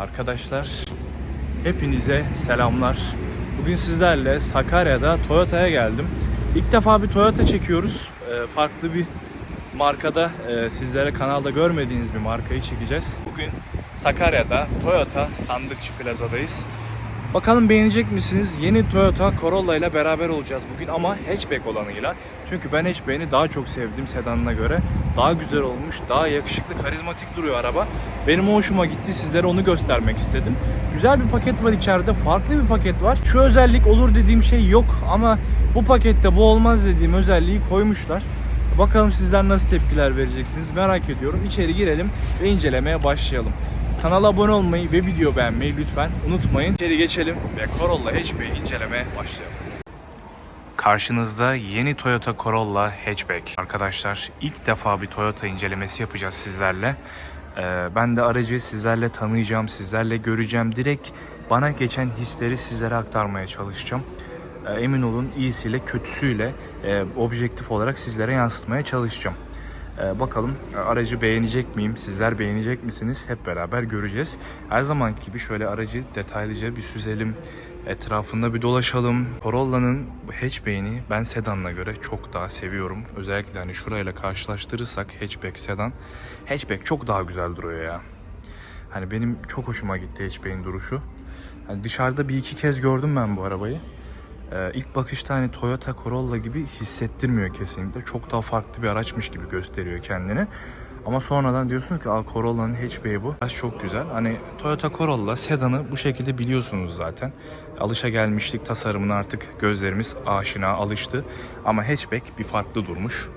Arkadaşlar hepinize selamlar. Bugün sizlerle Sakarya'da Toyota'ya geldim. İlk defa bir Toyota çekiyoruz. Ee, farklı bir markada e, sizlere kanalda görmediğiniz bir markayı çekeceğiz. Bugün Sakarya'da Toyota Sandıkçı Plaza'dayız. Bakalım beğenecek misiniz? Yeni Toyota Corolla ile beraber olacağız bugün ama hatchback olanıyla. Çünkü ben hatchback'ini daha çok sevdim sedanına göre. Daha güzel olmuş, daha yakışıklı, karizmatik duruyor araba. Benim hoşuma gitti. Sizlere onu göstermek istedim. Güzel bir paket var içeride. Farklı bir paket var. Şu özellik olur dediğim şey yok ama bu pakette bu olmaz dediğim özelliği koymuşlar. Bakalım sizler nasıl tepkiler vereceksiniz merak ediyorum. İçeri girelim ve incelemeye başlayalım. Kanala abone olmayı ve video beğenmeyi lütfen unutmayın. İçeri geçelim ve Corolla hatchback'i incelemeye başlayalım. Karşınızda yeni Toyota Corolla hatchback. Arkadaşlar ilk defa bir Toyota incelemesi yapacağız sizlerle. Ee, ben de aracı sizlerle tanıyacağım, sizlerle göreceğim. Direkt bana geçen hisleri sizlere aktarmaya çalışacağım. Ee, emin olun iyisiyle kötüsüyle e, objektif olarak sizlere yansıtmaya çalışacağım. Ee, bakalım aracı beğenecek miyim? Sizler beğenecek misiniz? Hep beraber göreceğiz. Her zamanki gibi şöyle aracı detaylıca bir süzelim. Etrafında bir dolaşalım. Corolla'nın hatchback'ini ben sedanla göre çok daha seviyorum. Özellikle hani şurayla karşılaştırırsak hatchback sedan. Hatchback çok daha güzel duruyor ya. Hani benim çok hoşuma gitti hatchback'in duruşu. Hani dışarıda bir iki kez gördüm ben bu arabayı. Ee, ilk bakışta hani Toyota Corolla gibi hissettirmiyor kesinlikle. Çok daha farklı bir araçmış gibi gösteriyor kendini. Ama sonradan diyorsunuz ki Aa, Corolla'nın hatchback'i bu. Araç çok güzel. Hani Toyota Corolla sedanı bu şekilde biliyorsunuz zaten. Alışa gelmişlik tasarımına artık gözlerimiz aşina alıştı. Ama hatchback bir farklı durmuş.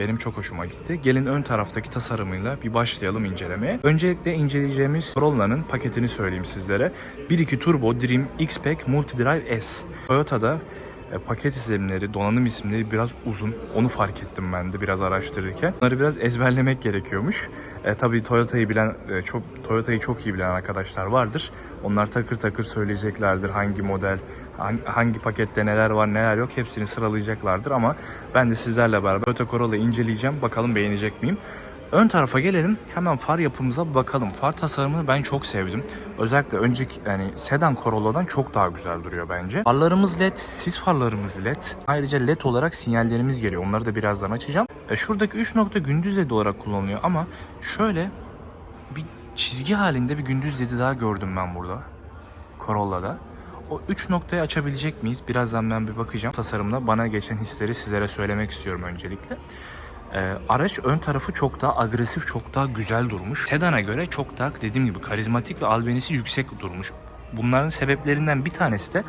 Benim çok hoşuma gitti. Gelin ön taraftaki tasarımıyla bir başlayalım incelemeye. Öncelikle inceleyeceğimiz Corolla'nın paketini söyleyeyim sizlere. 1.2 Turbo Dream X-Pack Multidrive S. Toyota'da e, paket isimleri, donanım isimleri biraz uzun. Onu fark ettim ben de biraz araştırırken. Bunları biraz ezberlemek gerekiyormuş. E, tabii Toyota'yı bilen, e, çok Toyota'yı çok iyi bilen arkadaşlar vardır. Onlar takır takır söyleyeceklerdir hangi model, hangi, pakette neler var neler yok hepsini sıralayacaklardır ama ben de sizlerle beraber Toyota Corolla'yı inceleyeceğim. Bakalım beğenecek miyim? Ön tarafa gelelim. Hemen far yapımıza bakalım. Far tasarımını ben çok sevdim. Özellikle önceki yani sedan Corolla'dan çok daha güzel duruyor bence. Farlarımız led, sis farlarımız led. Ayrıca led olarak sinyallerimiz geliyor. Onları da birazdan açacağım. E, şuradaki 3 nokta gündüz led olarak kullanılıyor ama şöyle bir çizgi halinde bir gündüz ledi daha gördüm ben burada. Corolla'da. O 3 noktayı açabilecek miyiz? Birazdan ben bir bakacağım. Tasarımda bana geçen hisleri sizlere söylemek istiyorum öncelikle. Ee, araç ön tarafı çok daha agresif, çok daha güzel durmuş. Sedan'a göre çok daha dediğim gibi karizmatik ve albenisi yüksek durmuş. Bunların sebeplerinden bir tanesi de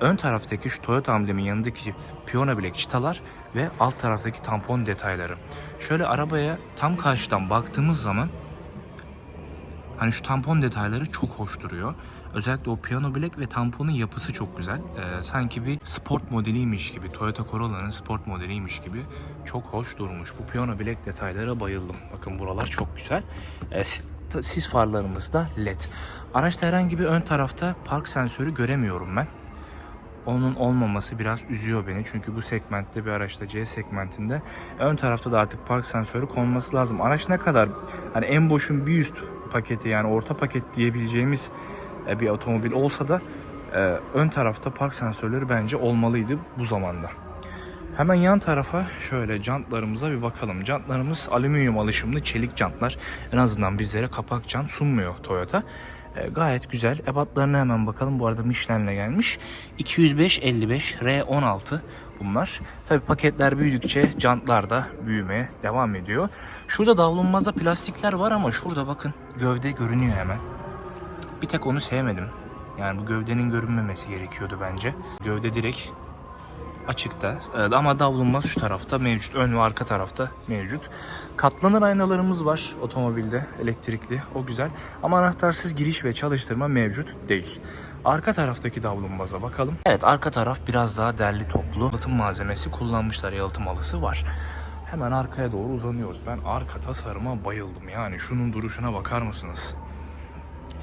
ön taraftaki şu Toyota amblemin yanındaki piyano bilek çıtalar ve alt taraftaki tampon detayları. Şöyle arabaya tam karşıdan baktığımız zaman Hani şu tampon detayları çok hoş duruyor. Özellikle o piyano bilek ve tamponun yapısı çok güzel. Ee, sanki bir sport modeliymiş gibi, Toyota Corolla'nın sport modeliymiş gibi çok hoş durmuş. Bu piyano bilek detaylara bayıldım. Bakın buralar çok güzel. Ee, sis- farlarımız da led. Araçta herhangi bir ön tarafta park sensörü göremiyorum ben. Onun olmaması biraz üzüyor beni. Çünkü bu segmentte bir araçta C segmentinde ön tarafta da artık park sensörü konması lazım. Araç ne kadar hani en boşun bir üst paketi yani orta paket diyebileceğimiz e, bir otomobil olsa da e, ön tarafta park sensörleri bence olmalıydı bu zamanda. Hemen yan tarafa şöyle jantlarımıza bir bakalım. Jantlarımız alüminyum alışımlı çelik jantlar. En azından bizlere kapak jant sunmuyor Toyota. E, gayet güzel. Ebatlarına hemen bakalım. Bu arada Michelin'le gelmiş. 205-55 R16 bunlar. Tabi paketler büyüdükçe jantlar da büyümeye devam ediyor. Şurada davlumbazda plastikler var ama şurada bakın gövde görünüyor hemen. Bir tek onu sevmedim. Yani bu gövdenin görünmemesi gerekiyordu bence. Gövde direkt açıkta Ee, ama davlumbaz şu tarafta mevcut. Ön ve arka tarafta mevcut. Katlanır aynalarımız var otomobilde elektrikli. O güzel. Ama anahtarsız giriş ve çalıştırma mevcut değil. Arka taraftaki davlumbaza bakalım. Evet arka taraf biraz daha derli toplu. Yalıtım malzemesi kullanmışlar. Yalıtım halısı var. Hemen arkaya doğru uzanıyoruz. Ben arka tasarıma bayıldım. Yani şunun duruşuna bakar mısınız?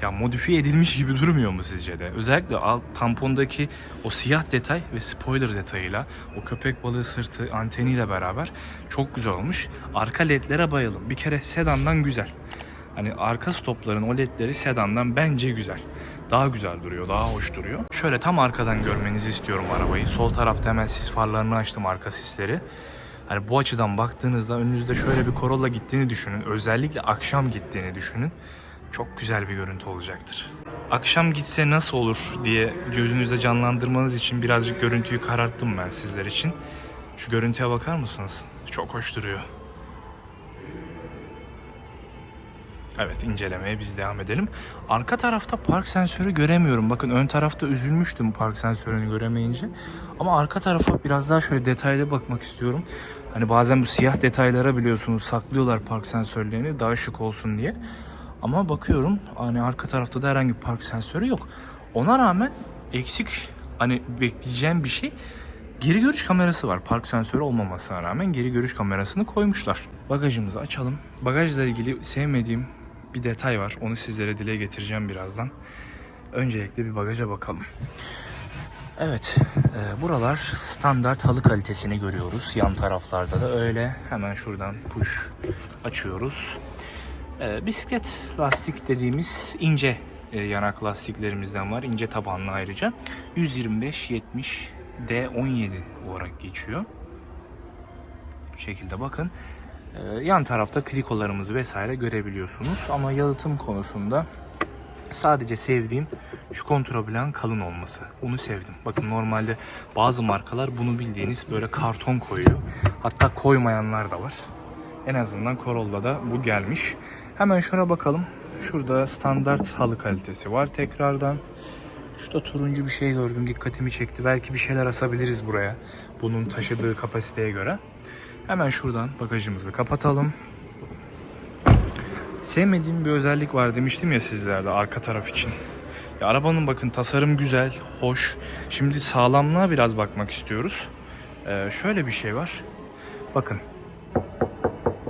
Ya modifiye edilmiş gibi durmuyor mu sizce de? Özellikle alt tampondaki o siyah detay ve spoiler detayıyla o köpek balığı sırtı anteniyle beraber çok güzel olmuş. Arka ledlere bayıldım. Bir kere sedandan güzel. Hani arka stopların o ledleri sedandan bence güzel. Daha güzel duruyor, daha hoş duruyor. Şöyle tam arkadan görmenizi istiyorum arabayı. Sol tarafta hemen sis farlarını açtım arka sisleri. Hani bu açıdan baktığınızda önünüzde şöyle bir Corolla gittiğini düşünün. Özellikle akşam gittiğini düşünün. Çok güzel bir görüntü olacaktır. Akşam gitse nasıl olur diye gözünüzde canlandırmanız için birazcık görüntüyü kararttım ben sizler için. Şu görüntüye bakar mısınız? Çok hoş duruyor. Evet incelemeye biz devam edelim. Arka tarafta park sensörü göremiyorum. Bakın ön tarafta üzülmüştüm park sensörünü göremeyince. Ama arka tarafa biraz daha şöyle detaylı bakmak istiyorum. Hani bazen bu siyah detaylara biliyorsunuz saklıyorlar park sensörlerini daha şık olsun diye. Ama bakıyorum hani arka tarafta da herhangi bir park sensörü yok. Ona rağmen eksik hani bekleyeceğim bir şey Geri görüş kamerası var. Park sensörü olmamasına rağmen geri görüş kamerasını koymuşlar. Bagajımızı açalım. Bagajla ilgili sevmediğim bir detay var. Onu sizlere dile getireceğim birazdan. Öncelikle bir bagaja bakalım. Evet, e, buralar standart halı kalitesini görüyoruz. Yan taraflarda da öyle. Hemen şuradan push açıyoruz. E, bisiklet lastik dediğimiz ince e, yanak lastiklerimizden var. İnce tabanlı ayrıca. 125-70 D17 olarak geçiyor. Bu şekilde bakın. Ee, yan tarafta krikolarımızı vesaire görebiliyorsunuz. Ama yalıtım konusunda sadece sevdiğim şu kontrabilan kalın olması. Onu sevdim. Bakın normalde bazı markalar bunu bildiğiniz böyle karton koyuyor. Hatta koymayanlar da var. En azından Corolla'da bu gelmiş. Hemen şuna bakalım. Şurada standart halı kalitesi var tekrardan. Şurada turuncu bir şey gördüm dikkatimi çekti. Belki bir şeyler asabiliriz buraya. Bunun taşıdığı kapasiteye göre. Hemen şuradan bagajımızı kapatalım. Sevmediğim bir özellik var demiştim ya sizlerde arka taraf için. Ya arabanın bakın tasarım güzel, hoş. Şimdi sağlamlığa biraz bakmak istiyoruz. Ee, şöyle bir şey var. Bakın.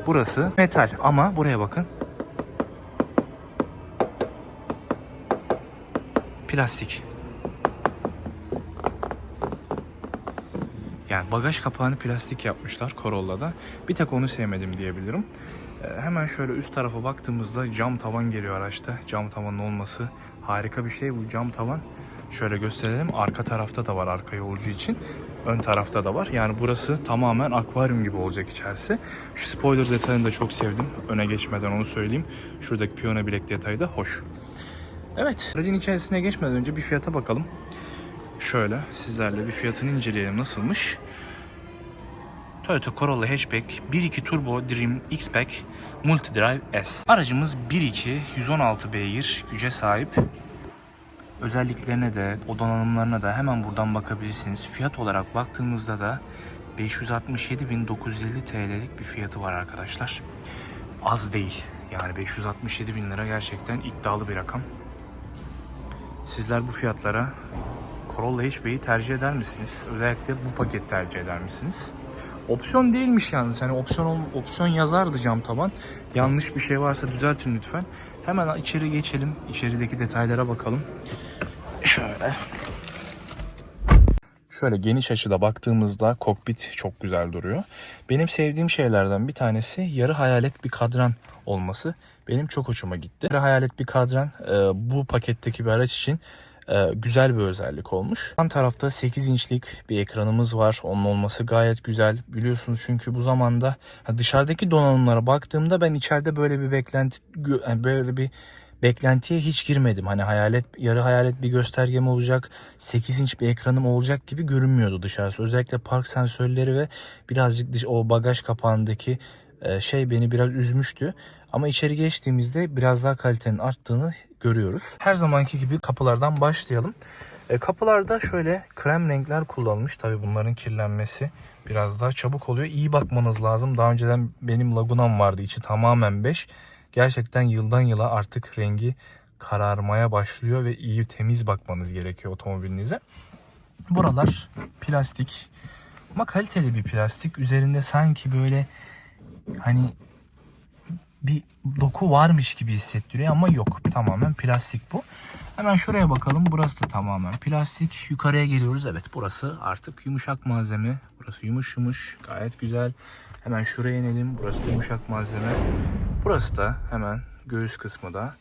Burası metal ama buraya bakın. Plastik. Yani bagaj kapağını plastik yapmışlar Corolla'da. Bir tek onu sevmedim diyebilirim. Ee, hemen şöyle üst tarafa baktığımızda cam tavan geliyor araçta. Cam tavanın olması harika bir şey. Bu cam tavan şöyle gösterelim. Arka tarafta da var arka yolcu için. Ön tarafta da var. Yani burası tamamen akvaryum gibi olacak içerisi. Şu spoiler detayını da çok sevdim. Öne geçmeden onu söyleyeyim. Şuradaki piyano bilek detayı da hoş. Evet, aracın içerisine geçmeden önce bir fiyata bakalım. Şöyle sizlerle bir fiyatını inceleyelim nasılmış. Toyota Corolla Hatchback 1.2 Turbo Dream X-Pack Multidrive S. Aracımız 1.2 116 beygir güce sahip. Özelliklerine de, o donanımlarına da hemen buradan bakabilirsiniz. Fiyat olarak baktığımızda da 567.950 TL'lik bir fiyatı var arkadaşlar. Az değil. Yani 567 bin lira gerçekten iddialı bir rakam. Sizler bu fiyatlara Corolla Hatchback'i tercih eder misiniz? Özellikle bu paket tercih eder misiniz? Opsiyon değilmiş yalnız. Hani opsiyon opsiyon yazardı cam taban. Yanlış bir şey varsa düzeltin lütfen. Hemen içeri geçelim. İçerideki detaylara bakalım. Şöyle. Şöyle geniş açıda baktığımızda kokpit çok güzel duruyor. Benim sevdiğim şeylerden bir tanesi yarı hayalet bir kadran olması. Benim çok hoşuma gitti. Yarı hayalet bir kadran e, bu paketteki bir araç için e, güzel bir özellik olmuş. Yan tarafta 8 inçlik bir ekranımız var. Onun olması gayet güzel. Biliyorsunuz çünkü bu zamanda dışarıdaki donanımlara baktığımda ben içeride böyle bir beklenti böyle bir beklentiye hiç girmedim. Hani hayalet yarı hayalet bir göstergem olacak, 8 inç bir ekranım olacak gibi görünmüyordu dışarısı. Özellikle park sensörleri ve birazcık dış, o bagaj kapağındaki e, şey beni biraz üzmüştü. Ama içeri geçtiğimizde biraz daha kalitenin arttığını görüyoruz. Her zamanki gibi kapılardan başlayalım. E, kapılarda şöyle krem renkler kullanılmış. Tabi bunların kirlenmesi biraz daha çabuk oluyor. İyi bakmanız lazım. Daha önceden benim Laguna'm vardı. içi tamamen 5. Gerçekten yıldan yıla artık rengi kararmaya başlıyor ve iyi temiz bakmanız gerekiyor otomobilinize. Buralar plastik ama kaliteli bir plastik. Üzerinde sanki böyle hani bir doku varmış gibi hissettiriyor ama yok. Tamamen plastik bu. Hemen şuraya bakalım. Burası da tamamen plastik. Yukarıya geliyoruz. Evet burası artık yumuşak malzeme. Burası yumuş yumuş. Gayet güzel. Hemen şuraya inelim. Burası da yumuşak malzeme. Burası da hemen göğüs kısmı da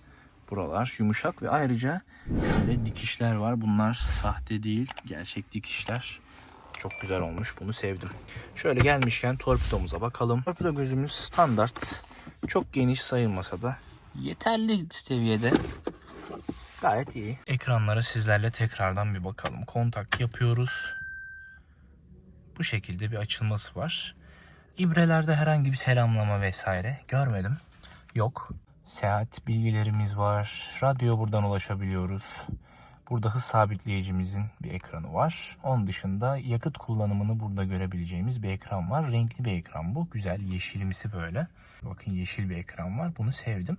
buralar yumuşak ve ayrıca şöyle dikişler var. Bunlar sahte değil, gerçek dikişler. Çok güzel olmuş. Bunu sevdim. Şöyle gelmişken torpidomuza bakalım. Torpido gözümüz standart. Çok geniş sayılmasa da yeterli seviyede. Gayet iyi. Ekranlara sizlerle tekrardan bir bakalım. Kontak yapıyoruz. Bu şekilde bir açılması var. İbrelerde herhangi bir selamlama vesaire görmedim. Yok. Seyahat bilgilerimiz var. Radyo buradan ulaşabiliyoruz. Burada hız sabitleyicimizin bir ekranı var. Onun dışında yakıt kullanımını burada görebileceğimiz bir ekran var. Renkli bir ekran bu. Güzel yeşilimsi böyle. Bakın yeşil bir ekran var. Bunu sevdim.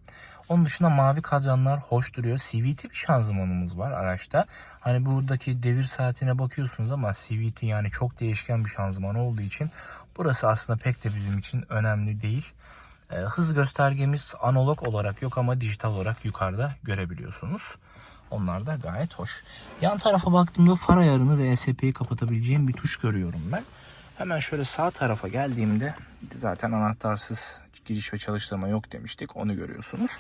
Onun dışında mavi kadranlar hoş duruyor. CVT bir şanzımanımız var araçta. Hani buradaki devir saatine bakıyorsunuz ama CVT yani çok değişken bir şanzıman olduğu için burası aslında pek de bizim için önemli değil. Ee, hız göstergemiz analog olarak yok ama dijital olarak yukarıda görebiliyorsunuz. Onlar da gayet hoş. Yan tarafa baktığımda far ayarını ve ESP'yi kapatabileceğim bir tuş görüyorum ben. Hemen şöyle sağ tarafa geldiğimde zaten anahtarsız giriş ve çalıştırma yok demiştik. Onu görüyorsunuz.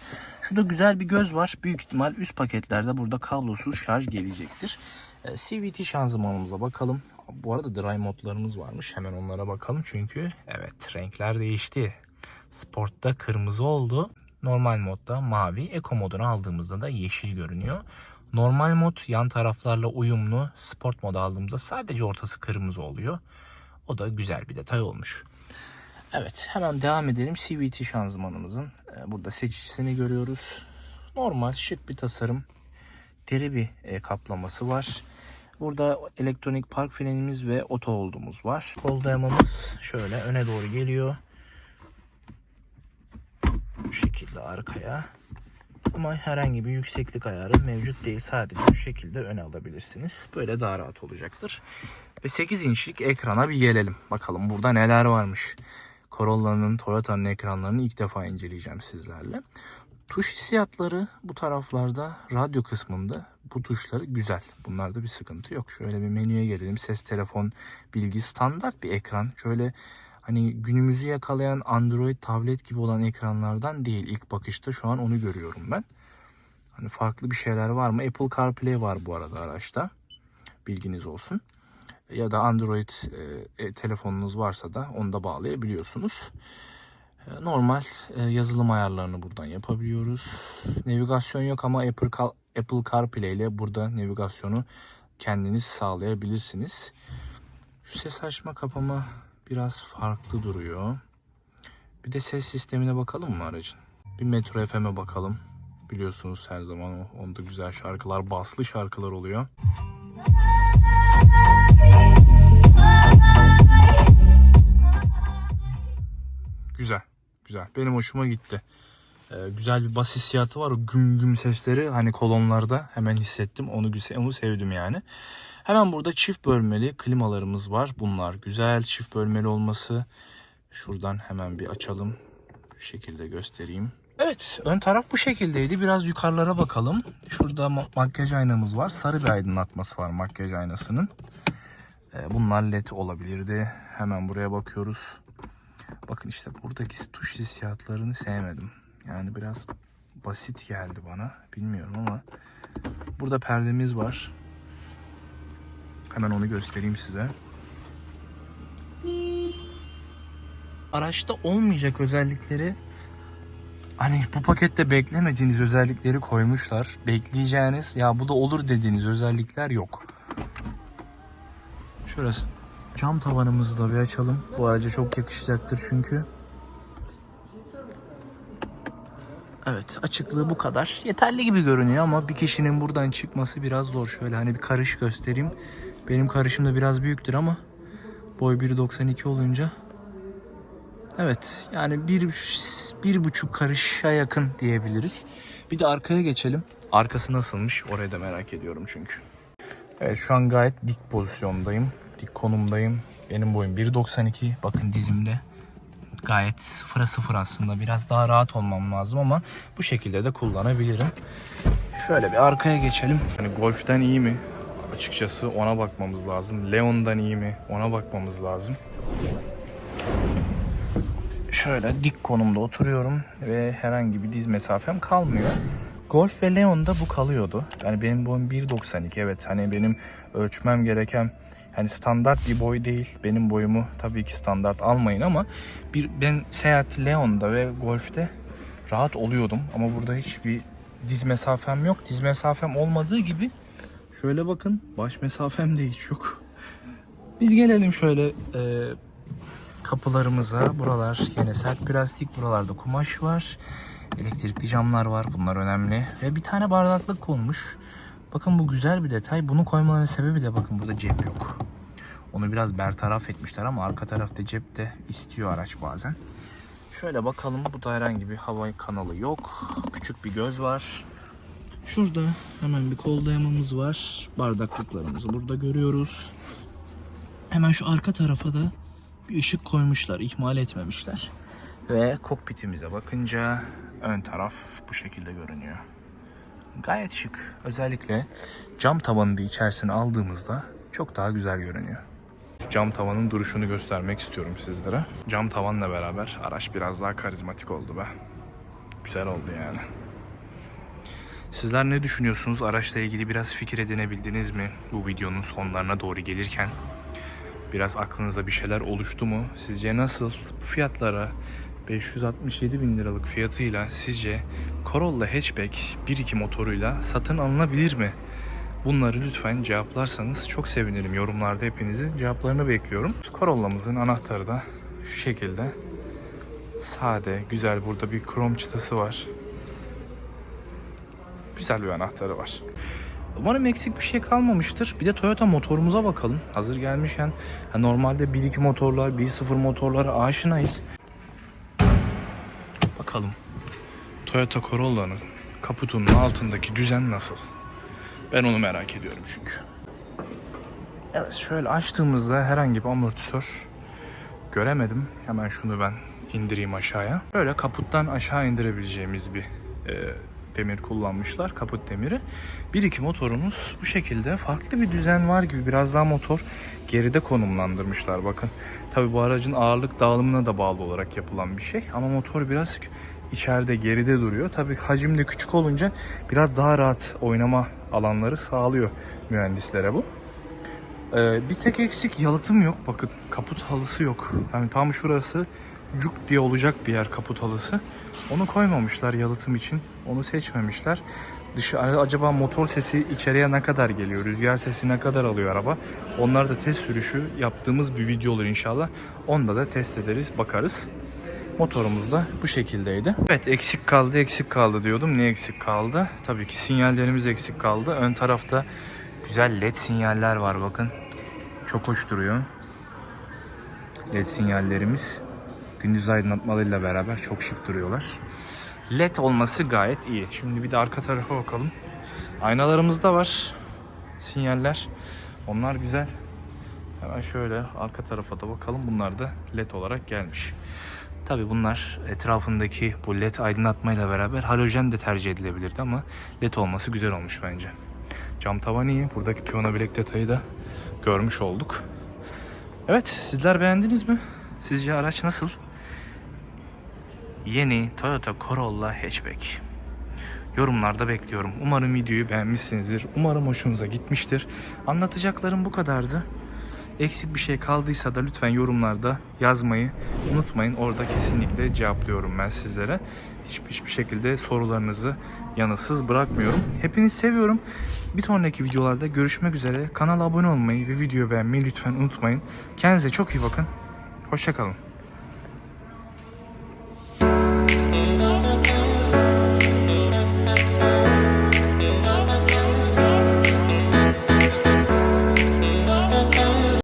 Şurada güzel bir göz var. Büyük ihtimal üst paketlerde burada kablosuz şarj gelecektir. Ee, CVT şanzımanımıza bakalım. Bu arada dry modlarımız varmış. Hemen onlara bakalım. Çünkü evet renkler değişti. Sport'ta kırmızı oldu. Normal modda mavi. Eco modunu aldığımızda da yeşil görünüyor. Normal mod yan taraflarla uyumlu. Sport modu aldığımızda sadece ortası kırmızı oluyor. O da güzel bir detay olmuş. Evet hemen devam edelim. CVT şanzımanımızın e, burada seçicisini görüyoruz. Normal şık bir tasarım. Deri bir e, kaplaması var. Burada elektronik park frenimiz ve oto hold'umuz var. Kol dayamamız şöyle öne doğru geliyor. Şekilde arkaya. Ama herhangi bir yükseklik ayarı mevcut değil. Sadece bu şekilde öne alabilirsiniz. Böyle daha rahat olacaktır. Ve 8 inçlik ekrana bir gelelim. Bakalım burada neler varmış. Corolla'nın, Toyota'nın ekranlarını ilk defa inceleyeceğim sizlerle. Tuş hissiyatları bu taraflarda radyo kısmında bu tuşları güzel. Bunlarda bir sıkıntı yok. Şöyle bir menüye gelelim. Ses, telefon, bilgi standart bir ekran. Şöyle hani günümüzü yakalayan Android tablet gibi olan ekranlardan değil ilk bakışta şu an onu görüyorum ben. Hani farklı bir şeyler var mı? Apple CarPlay var bu arada araçta. Bilginiz olsun. Ya da Android e, e, telefonunuz varsa da onu da bağlayabiliyorsunuz. E, Normal e, yazılım ayarlarını buradan yapabiliyoruz. Navigasyon yok ama Apple, Car- Apple CarPlay ile burada navigasyonu kendiniz sağlayabilirsiniz. Şu ses açma kapama biraz farklı duruyor. Bir de ses sistemine bakalım mı aracın? Bir Metro FM'e bakalım. Biliyorsunuz her zaman onda güzel şarkılar, baslı şarkılar oluyor. Güzel, güzel. Benim hoşuma gitti. Ee, güzel bir bas hissiyatı var. O güm güm sesleri hani kolonlarda hemen hissettim. Onu onu sevdim yani. Hemen burada çift bölmeli klimalarımız var. Bunlar güzel. Çift bölmeli olması. Şuradan hemen bir açalım. Bu şekilde göstereyim. Evet ön taraf bu şekildeydi. Biraz yukarılara bakalım. Şurada ma- makyaj aynamız var. Sarı bir aydınlatması var makyaj aynasının. Ee, bunlar led olabilirdi. Hemen buraya bakıyoruz. Bakın işte buradaki tuş hissiyatlarını sevmedim. Yani biraz basit geldi bana. Bilmiyorum ama burada perdemiz var. Hemen onu göstereyim size. Araçta olmayacak özellikleri hani bu pakette beklemediğiniz özellikleri koymuşlar. Bekleyeceğiniz ya bu da olur dediğiniz özellikler yok. Şurası. Cam tavanımızı da bir açalım. Bu araca çok yakışacaktır çünkü. Evet açıklığı bu kadar. Yeterli gibi görünüyor ama bir kişinin buradan çıkması biraz zor. Şöyle hani bir karış göstereyim. Benim karışım da biraz büyüktür ama boy 1.92 olunca Evet yani bir, bir buçuk karışa yakın diyebiliriz. Bir de arkaya geçelim. Arkası nasılmış orayı da merak ediyorum çünkü. Evet şu an gayet dik pozisyondayım. Dik konumdayım. Benim boyum 1.92. Bakın dizimde gayet sıfıra sıfır aslında. Biraz daha rahat olmam lazım ama bu şekilde de kullanabilirim. Şöyle bir arkaya geçelim. Hani golften iyi mi? açıkçası ona bakmamız lazım. Leon'dan iyi mi ona bakmamız lazım. Şöyle dik konumda oturuyorum ve herhangi bir diz mesafem kalmıyor. Golf ve Leon'da bu kalıyordu. Yani benim boyum 1.92 evet hani benim ölçmem gereken hani standart bir boy değil. Benim boyumu tabii ki standart almayın ama bir ben Seat Leon'da ve Golf'te rahat oluyordum ama burada hiçbir diz mesafem yok. Diz mesafem olmadığı gibi şöyle bakın baş mesafem de hiç yok. Biz gelelim şöyle e, kapılarımıza. Buralar yine sert plastik. Buralarda kumaş var. Elektrikli camlar var. Bunlar önemli. Ve bir tane bardaklık konmuş. Bakın bu güzel bir detay. Bunu koymaların sebebi de bakın burada cep yok. Onu biraz bertaraf etmişler ama arka tarafta cep de istiyor araç bazen. Şöyle bakalım. Bu da herhangi bir hava kanalı yok. Küçük bir göz var. Şurada hemen bir kol dayamamız var. Bardaklıklarımızı burada görüyoruz. Hemen şu arka tarafa da bir ışık koymuşlar, ihmal etmemişler. Ve kokpitimize bakınca ön taraf bu şekilde görünüyor. Gayet şık. Özellikle cam tavanı da içerisine aldığımızda çok daha güzel görünüyor. Cam tavanın duruşunu göstermek istiyorum sizlere. Cam tavanla beraber araç biraz daha karizmatik oldu be. Güzel oldu yani. Sizler ne düşünüyorsunuz? Araçla ilgili biraz fikir edinebildiniz mi? Bu videonun sonlarına doğru gelirken biraz aklınızda bir şeyler oluştu mu? Sizce nasıl? Bu fiyatlara 567 bin liralık fiyatıyla sizce Corolla Hatchback 1.2 motoruyla satın alınabilir mi? Bunları lütfen cevaplarsanız çok sevinirim. Yorumlarda hepinizin cevaplarını bekliyorum. Corolla'mızın anahtarı da şu şekilde. Sade, güzel. Burada bir krom çıtası var. Güzel bir anahtarı var. Umarım eksik bir şey kalmamıştır. Bir de Toyota motorumuza bakalım. Hazır gelmişken normalde 1.2 motorlar, 1.0 motorlara aşinayız. Bakalım. Toyota Corolla'nın kaputunun altındaki düzen nasıl? Ben onu merak ediyorum çünkü. Evet şöyle açtığımızda herhangi bir amortisör göremedim. Hemen şunu ben indireyim aşağıya. Böyle kaputtan aşağı indirebileceğimiz bir e, demir kullanmışlar. Kaput demiri. 1-2 motorumuz bu şekilde farklı bir düzen var gibi. Biraz daha motor geride konumlandırmışlar bakın. Tabi bu aracın ağırlık dağılımına da bağlı olarak yapılan bir şey. Ama motor biraz içeride geride duruyor. Tabi hacim de küçük olunca biraz daha rahat oynama alanları sağlıyor mühendislere bu. Ee, bir tek eksik yalıtım yok. Bakın kaput halısı yok. Yani tam şurası cuk diye olacak bir yer kaput halısı. Onu koymamışlar yalıtım için. Onu seçmemişler. Dışı acaba motor sesi içeriye ne kadar geliyor? Rüzgar sesi ne kadar alıyor araba? Onlar da test sürüşü yaptığımız bir video olur inşallah. Onda da test ederiz, bakarız. Motorumuz da bu şekildeydi. Evet eksik kaldı eksik kaldı diyordum. Ne eksik kaldı? Tabii ki sinyallerimiz eksik kaldı. Ön tarafta güzel led sinyaller var bakın. Çok hoş duruyor. Led sinyallerimiz gündüz aydınlatmalarıyla beraber çok şık duruyorlar. LED olması gayet iyi. Şimdi bir de arka tarafa bakalım. Aynalarımızda var sinyaller. Onlar güzel. Hemen şöyle arka tarafa da bakalım. Bunlar da LED olarak gelmiş. Tabi bunlar etrafındaki bu led aydınlatmayla beraber halojen de tercih edilebilirdi ama led olması güzel olmuş bence. Cam tavan iyi. Buradaki piyano bilek detayı da görmüş olduk. Evet sizler beğendiniz mi? Sizce araç nasıl? Yeni Toyota Corolla Hatchback. Yorumlarda bekliyorum. Umarım videoyu beğenmişsinizdir. Umarım hoşunuza gitmiştir. Anlatacaklarım bu kadardı. Eksik bir şey kaldıysa da lütfen yorumlarda yazmayı unutmayın. Orada kesinlikle cevaplıyorum ben sizlere. Hiçbir, hiçbir şekilde sorularınızı yanıtsız bırakmıyorum. Hepinizi seviyorum. Bir sonraki videolarda görüşmek üzere. Kanala abone olmayı ve videoyu beğenmeyi lütfen unutmayın. Kendinize çok iyi bakın. Hoşçakalın.